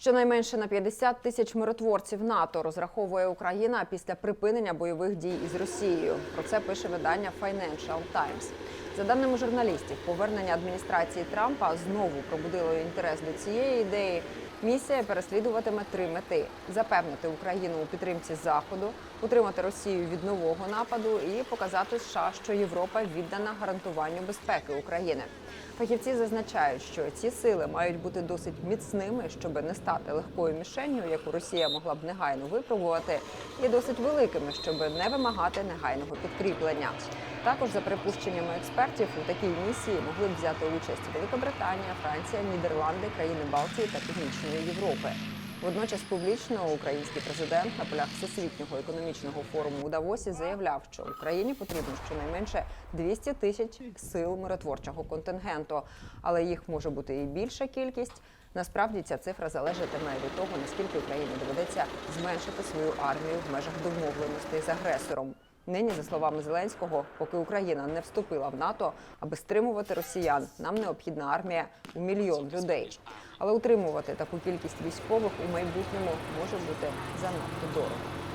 Щонайменше на 50 тисяч миротворців НАТО розраховує Україна після припинення бойових дій із Росією. Про це пише видання Financial Times. За даними журналістів, повернення адміністрації Трампа знову пробудило інтерес до цієї ідеї. Місія переслідуватиме три мети: запевнити Україну у підтримці Заходу, утримати Росію від нового нападу і показати США, що Європа віддана гарантуванню безпеки України. Фахівці зазначають, що ці сили мають бути досить міцними, щоб не стати легкою мішенню, яку Росія могла б негайно випробувати, і досить великими, щоб не вимагати негайного підкріплення. Також, за припущеннями експертів, у такій місії могли б взяти участь Великобританія, Франція, Нідерланди, країни Балтії та Північної Європи. Водночас публічно український президент на полях всесвітнього економічного форуму у Давосі заявляв, що Україні потрібно щонайменше 200 тисяч сил миротворчого контингенту, але їх може бути і більша кількість. Насправді ця цифра залежатиме від того, наскільки Україні доведеться зменшити свою армію в межах домовленостей з агресором. Нині, за словами Зеленського, поки Україна не вступила в НАТО, аби стримувати росіян, нам необхідна армія у мільйон людей. Але утримувати таку кількість військових у майбутньому може бути занадто дорого.